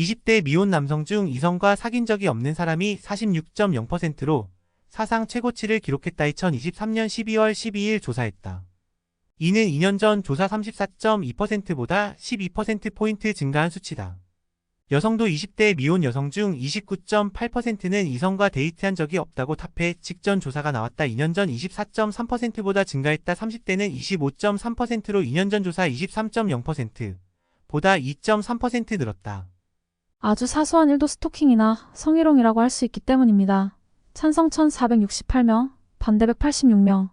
20대 미혼 남성 중 이성과 사귄 적이 없는 사람이 46.0%로 사상 최고치를 기록했다 2023년 12월 12일 조사했다. 이는 2년 전 조사 34.2%보다 12%포인트 증가한 수치다. 여성도 20대 미혼 여성 중 29.8%는 이성과 데이트한 적이 없다고 답해 직전 조사가 나왔다. 2년 전 24.3%보다 증가했다. 30대는 25.3%로 2년 전 조사 23.0%보다 2.3% 늘었다. 아주 사소한 일도 스토킹이나 성희롱이라고 할 수 있기 때문입니다. 찬성 1468명, 반대 186명.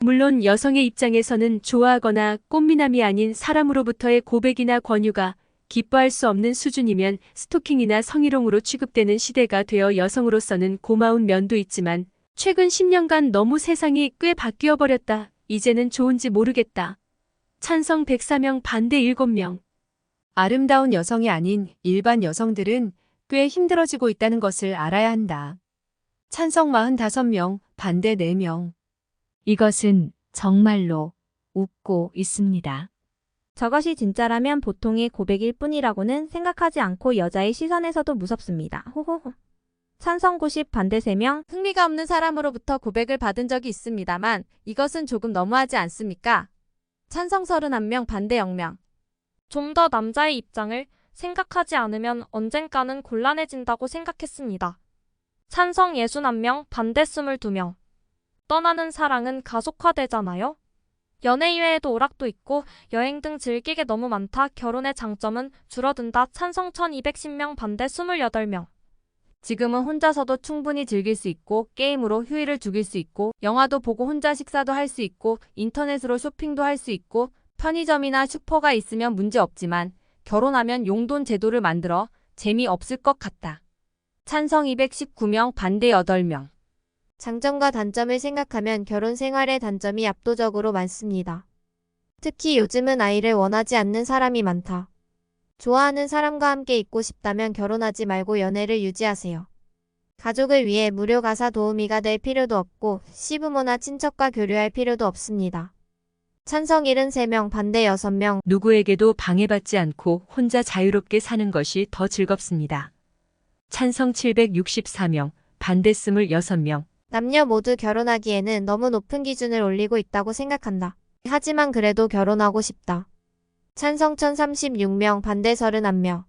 물론 여성의 입장에서는 좋아하거나 꽃미남이 아닌 사람으로부터의 고백이나 권유가 기뻐할 수 없는 수준이면 스토킹이나 성희롱으로 취급되는 시대가 되어 여성으로서는 고마운 면도 있지만 최근 10년간 너무 세상이 꽤 바뀌어 버렸다. 이제는 좋은지 모르겠다. 찬성 104명 반대 7명. 아름다운 여성이 아닌 일반 여성들은 꽤 힘들어지고 있다는 것을 알아야 한다. 찬성 45명, 반대 4명. 이것은 정말로 웃고 있습니다. 저것이 진짜라면 보통의 고백일 뿐이라고는 생각하지 않고 여자의 시선에서도 무섭습니다. 호호호. 찬성 90 반대 3명 흥미가 없는 사람으로부터 고백을 받은 적이 있습니다만 이것은 조금 너무하지 않습니까? 찬성 31명 반대 0명. 좀 더 남자의 입장을 생각하지 않으면 언젠가는 곤란해진다고 생각했습니다. 찬성 61명, 반대 22명. 떠나는 사랑은 가속화되잖아요? 연애 이외에도 오락도 있고 여행 등 즐기게 너무 많다. 결혼의 장점은 줄어든다. 찬성 1210명, 반대 28명. 지금은 혼자서도 충분히 즐길 수 있고 게임으로 휴일을 죽일 수 있고 영화도 보고 혼자 식사도 할 수 있고 인터넷으로 쇼핑도 할 수 있고 편의점이나 슈퍼가 있으면 문제 없지만 결혼하면 용돈 제도를 만들어 재미없을 것 같다. 찬성 219명 반대 8명. 장점과 단점을 생각하면 결혼 생활의 단점이 압도적으로 많습니다. 특히 요즘은 아이를 원하지 않는 사람이 많다. 좋아하는 사람과 함께 있고 싶다면 결혼하지 말고 연애를 유지하세요. 가족을 위해 무료 가사 도우미가 될 필요도 없고 시부모나 친척과 교류할 필요도 없습니다. 찬성 73명, 반대 6명, 누구에게도 방해받지 않고 혼자 자유롭게 사는 것이 더 즐겁습니다. 찬성 764명, 반대 26명. 남녀 모두 결혼하기에는 너무 높은 기준을 올리고 있다고 생각한다. 하지만 그래도 결혼하고 싶다. 찬성 1036명, 반대 31명.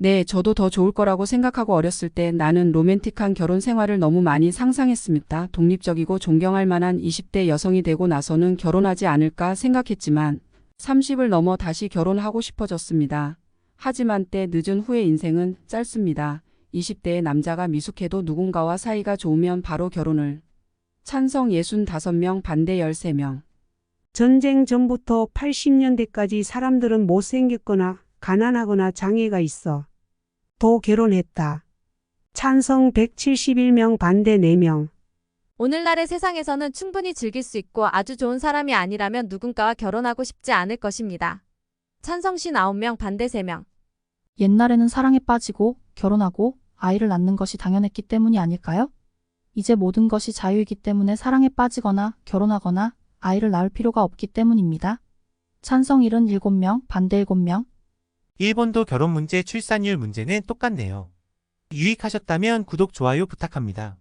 네, 저도 더 좋을 거라고 생각하고 어렸을 때 나는 로맨틱한 결혼 생활을 너무 많이 상상했습니다. 독립적이고 존경할 만한 20대 여성이 되고 나서는 결혼하지 않을까 생각했지만 30을 넘어 다시 결혼하고 싶어졌습니다. 하지만 때 늦은 후의 인생은 짧습니다. 20대의 남자가 미숙해도 누군가와 사이가 좋으면 바로 결혼을. 찬성 65명, 반대 13명. 전쟁 전부터 80년대까지 사람들은 못생겼거나 가난하거나 장애가 있어. 도 결혼했다. 찬성 171명 반대 4명. 오늘날의 세상에서는 충분히 즐길 수 있고 아주 좋은 사람이 아니라면 누군가와 결혼하고 싶지 않을 것입니다. 찬성 59명, 반대 3명. 옛날에는 사랑에 빠지고 결혼하고 아이를 낳는 것이 당연했기 때문이 아닐까요? 이제 모든 것이 자유이기 때문에 사랑에 빠지거나 결혼하거나 아이를 낳을 필요가 없기 때문입니다. 찬성 77명, 반대 7명. 일본도 결혼 문제, 출산율 문제는 똑같네요. 유익하셨다면 구독, 좋아요 부탁합니다.